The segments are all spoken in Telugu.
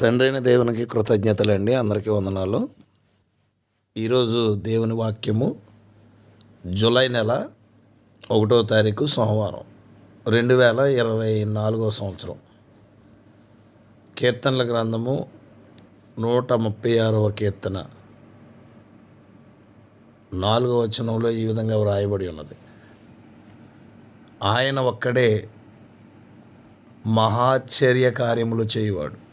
తండ్రైన దేవునికి కృతజ్ఞతలండి. అందరికీ వందనాలు. ఈరోజు దేవుని వాక్యము జూలై నెల ఒకటో తారీఖు సోమవారం రెండు వేల ఇరవై నాలుగో సంవత్సరం. కీర్తనల గ్రంథము నూట ముప్పై ఆరవ కీర్తన. నాలుగవ వచనంలో ఈ విధంగా వ్రాయబడి ఉన్నది. ఆయన ఒక్కడే మహాచర్య కార్యములు చేయవాడు.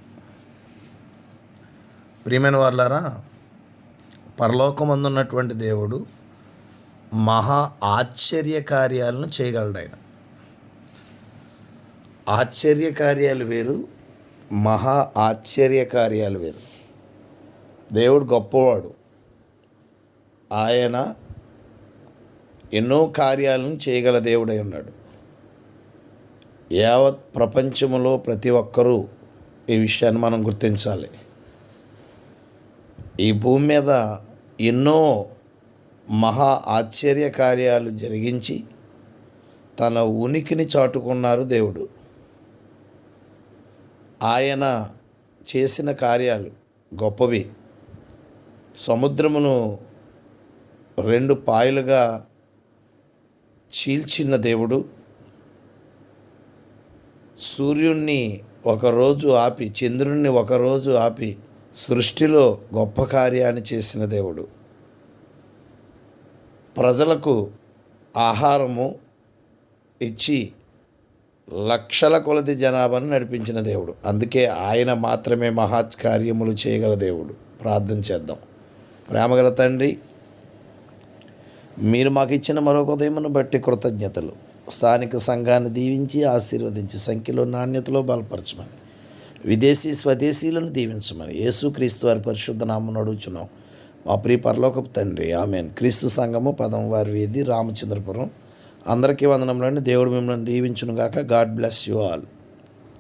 ప్రియమైన వాళ్ళారా పరలోకమందున్నటువంటి దేవుడు మహా ఆశ్చర్య కార్యాలను చేయగలడు ఆయన ఆశ్చర్య కార్యాలు వేరు మహా ఆశ్చర్య కార్యాలు వేరు. దేవుడు గొప్పవాడు. ఆయన ఎన్నో కార్యాలను చేయగల దేవుడై ఉన్నాడు. యావత్ ప్రపంచంలో ప్రతి ఒక్కరూ ఈ విషయాన్ని మనం గుర్తించాలి. ఈ భూమి మీద ఎన్నో మహా ఆశ్చర్య కార్యాలు జరిగించి తన ఉనికిని చాటుకున్నారు దేవుడు. ఆయన చేసిన కార్యాలు గొప్పవి. సముద్రమును రెండు పాయలుగా చీల్చిన దేవుడు. సూర్యుణ్ణి ఒకరోజు ఆపి చంద్రుణ్ణి ఒకరోజు ఆపి సృష్టిలో గొప్ప కార్యాన్ని చేసిన దేవుడు. ప్రజలకు ఆహారము ఇచ్చి లక్షల కొలది జనాభాను నడిపించిన దేవుడు. అందుకే ఆయన మాత్రమే మహా కార్యములు చేయగల దేవుడు. ప్రార్థన చేద్దాం. ప్రేమగల తండ్రి మీరు మాకు ఇచ్చిన మరొక ఉదయమును బట్టి కృతజ్ఞతలు. స్థానిక సంఘాన్ని దీవించి ఆశీర్వదించి సంఖ్యలో నాణ్యతలో బలపరచమని. విదేశీ స్వదేశీలను దీవించమని యేసుక్రీస్తు వారి పరిశుద్ధ నామం అడుగుచున్నాం. మా ప్రియ పరలోకపు తండ్రి ఆమెన్. క్రీస్తు సంఘము పదం వారి వీధి రామచంద్రపురం. అందరికీ వందనంలోని దేవుడు మిమ్మల్ని దీవించునుగాక. God bless you all.